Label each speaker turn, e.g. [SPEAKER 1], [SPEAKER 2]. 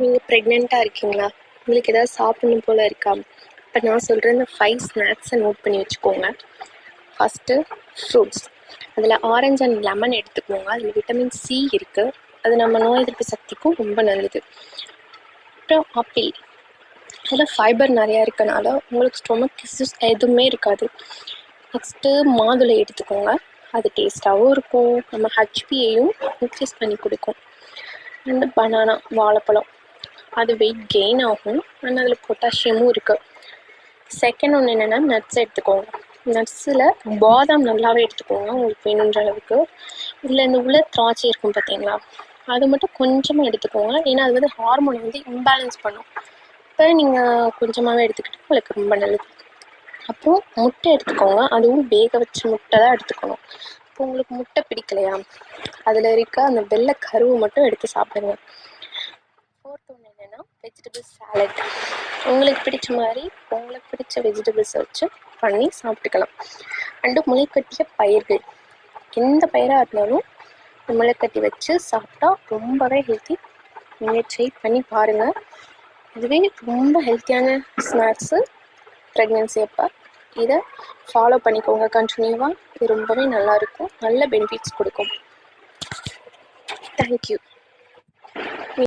[SPEAKER 1] நீங்கள் ப்ரெக்னெண்ட்டாக இருக்கீங்களா? உங்களுக்கு ஏதாவது சாப்பிடணும் போல் இருக்கா? இப்போ நான் சொல்கிற இந்த ஃபைவ் ஸ்நாக்ஸை நோட் பண்ணி வச்சுக்கோங்க. ஃபஸ்ட்டு ஃப்ரூட்ஸ் அதில் ஆரஞ்சு அண்ட் லெமன் எடுத்துக்கோங்க. அதில் விட்டமின் சி இருக்குது அது நம்ம நோய் எதிர்ப்பு சக்திக்கும் ரொம்ப நல்லது. அப்புறம் ஆப்பிள் அதில் ஃபைபர் நிறையா இருக்கனால உங்களுக்கு ஸ்டொமக் டிசீஸ் எதுவுமே இருக்காது. நெக்ஸ்ட்டு மாதுளை எடுத்துக்கோங்க. அது டேஸ்ட்டாகவும் இருக்கும். நம்ம ஹச்பியையும் இன்க்ரீஸ் பண்ணி கொடுக்கும். அண்டு பனானா வாழைப்பழம். அது வெயிட் கெயின் ஆகும். ஆனால் அதில் பொட்டாசியமும் இருக்குது செகண்ட் ஒன்று என்னென்னா நட்ஸ் எடுத்துக்கோங்க. நட்ஸில் பாதாம் நல்லாவே எடுத்துக்கோங்க உங்களுக்கு வேணுன்ற அளவுக்கு. இதில் இந்த உள்ள திராட்சை இருக்கும் பார்த்தீங்களா? அது மட்டும் கொஞ்சமாக எடுத்துக்கோங்க. ஏன்னா அது வந்து ஹார்மோனை வந்து இம்பேலன்ஸ் பண்ணும். இப்போ நீங்கள் கொஞ்சமாகவே எடுத்துக்கிட்டு உங்களுக்கு ரொம்ப நல்லது. அப்புறம் முட்டை எடுத்துக்கோங்க. அதுவும் வேக வச்ச முட்டை தான் எடுத்துக்கணும். இப்போ உங்களுக்கு முட்டை பிடிக்கலையா? அதில் இருக்க அந்த வெள்ளை கருவை மட்டும் எடுத்து சாப்பிடுங்க. ஃபோர்த் ஒன்று என்னென்னா வெஜிடபிள் சாலட் உங்களுக்கு பிடிச்ச மாதிரி உங்களுக்கு பிடிச்ச வெஜிடபிள்ஸை வச்சு பண்ணி சாப்பிட்டுக்கலாம். அண்டு முளைக்கட்டிய பயிர்கள். எந்த பயிராக இருந்தாலும் முளைக்கட்டி வச்சு சாப்பிட்டா ரொம்பவே ஹெல்த்தி நீங்கள் ட்ரை பண்ணி பாருங்கள் இதுவே ரொம்ப ஹெல்த்தியான ஸ்நாக்ஸு ப்ரெக்னென்சி அப்போ. இதை ஃபாலோ பண்ணிக்கோங்க. கண்டினியூவாக இது ரொம்பவே நல்லாயிருக்கும் நல்ல பெனிஃபிட்ஸ் கொடுக்கும். தேங்க்யூ